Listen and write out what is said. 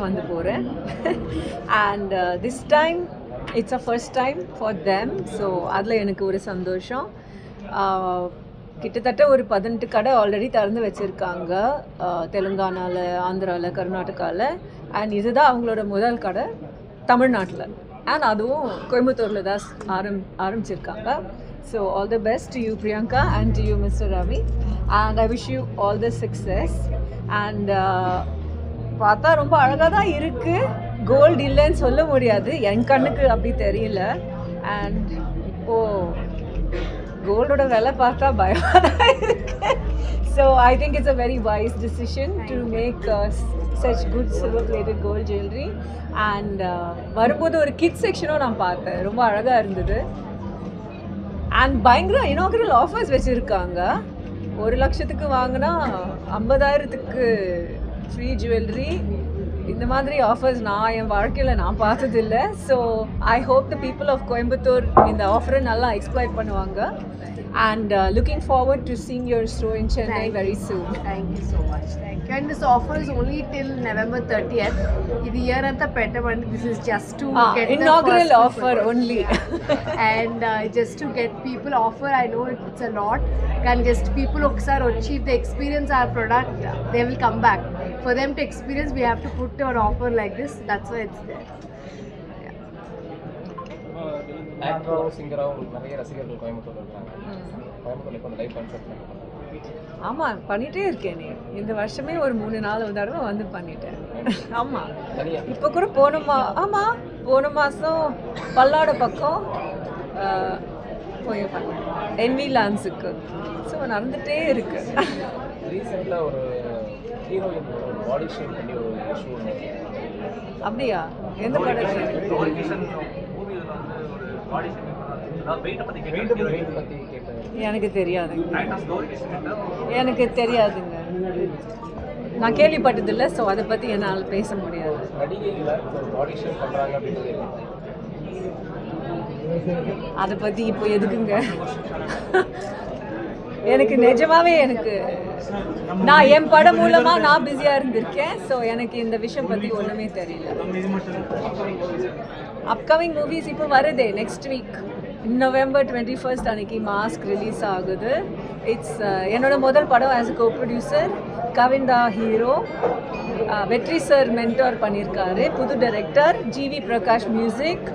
வந்து போகிறேன் and this time it's a first time for them so அதில் எனக்கு ஒரு சந்தோஷம். Uh, கிட்டத்தட்ட ஒரு பதினெட்டு கடை ஆல்ரெடி திறந்து வச்சுருக்காங்க. Uh, தெலுங்கானாவில் ஆந்திராவில் கர்நாடகாவில் அண்ட் இதுதான் அவங்களோட முதல் கடை தமிழ்நாட்டில். அண்ட் அதுவும் கோயம்புத்தூரில் தான் ஆரம் ஆரம்பிச்சிருக்காங்க. So all the best you Priyanka and you mister Ravi and I wish you all the success and பார்த்தா ரொம்ப அழகாக தான் இருக்குது கோல்டு இல்லைன்னு சொல்ல முடியாது. என் கண்ணுக்கு அப்படி தெரியல. அண்ட் இப்போது கோல்டோட விலை பார்த்தா பயமாக தான் so I think it's a very wise decision to make such good silver plated gold jewellery and வரும்போது ஒரு கிட் செக்ஷனும் நான் பார்த்தேன். ரொம்ப அழகாக இருந்தது. அண்ட் பயங்கர இனாகரல் ஆஃபர்ஸ் வச்சுருக்காங்க. ஒரு லட்சத்துக்கு வாங்கினா ஐம்பதாயிரத்துக்கு ஃப்ரீ ஜுவல்லரி இந்த மாதிரி ஆஃபர்ஸ் நான் என் வாழ்க்கையில் நான் பார்த்ததில்ல. So I hope the people of Coimbatore இந்த ஆஃபரை நல்லா எக்ஸ்ப்ளாய்ட் பண்ணுவாங்க. and uh, looking forward to seeing your store in Chennai Thank very soon. Thank you so much. Thank you. And this offer is only till November 30th. This year at the Petaman, this is just to ah, get inaugural offer only. Yeah. and uh, just to get people offer, I know it's a lot. Can just people oksar achieve the they experience our product, they will come back. For them to experience, we have to put an offer like this. That's why it's there. ஆக்டராகவும் சிங்கராகவும் உங்களுக்கு நிறைய ரசிகர்கள் கோயம்புத்தூர்ல இருக்காங்க. கோயம்புத்தூர்ல இப்போ live concert ஆமாம் பண்ணிகிட்டே இருக்கேன் நீ. இந்த வருஷமே ஒரு மூணு நாலு தடவை வந்து பண்ணிட்டேன். ஆமாம் இப்போ கூட போன மா ஆமாம் போன மாதம் பல்லாட பக்கம் போய் பண்ணேன். என்வி லான்ஸுக்கு ஸோ நடந்துகிட்டே இருக்கு. ரீசெண்டாக ஒரு ஹீரோயின் ஷேப் பண்ணி ஒரு அப்படியா? எந்த கேட்டேன் எனக்கு தெரியாதுங்க எனக்கு தெரியாதுங்க. நான் கேள்விப்பட்டதில்லை ஸோ அதை பற்றி என்னால் பேச முடியாது. அதை பற்றி இப்போ எதுக்குங்க? எனக்கு நிஜமாவே எனக்கு நான் என் படம் மூலமாக நான் பிஸியாக இருந்திருக்கேன். ஸோ எனக்கு இந்த விஷயம் பற்றி ஒன்றுமே தெரியல. அப்கமிங் மூவிஸ் இப்போ வருதே next week November twenty first அன்னைக்கு மாஸ்க் ரிலீஸ் ஆகுது. இட்ஸ் uh, என்னோட முதல் படம் ஆஸ் அ கோ ப்ரொடியூசர் கவிந்தா ஹீரோ வெற்றி சார் மென்டோர் பண்ணியிருக்காரு புது டைரக்டர் ஜிவி பிரகாஷ் மியூசிக்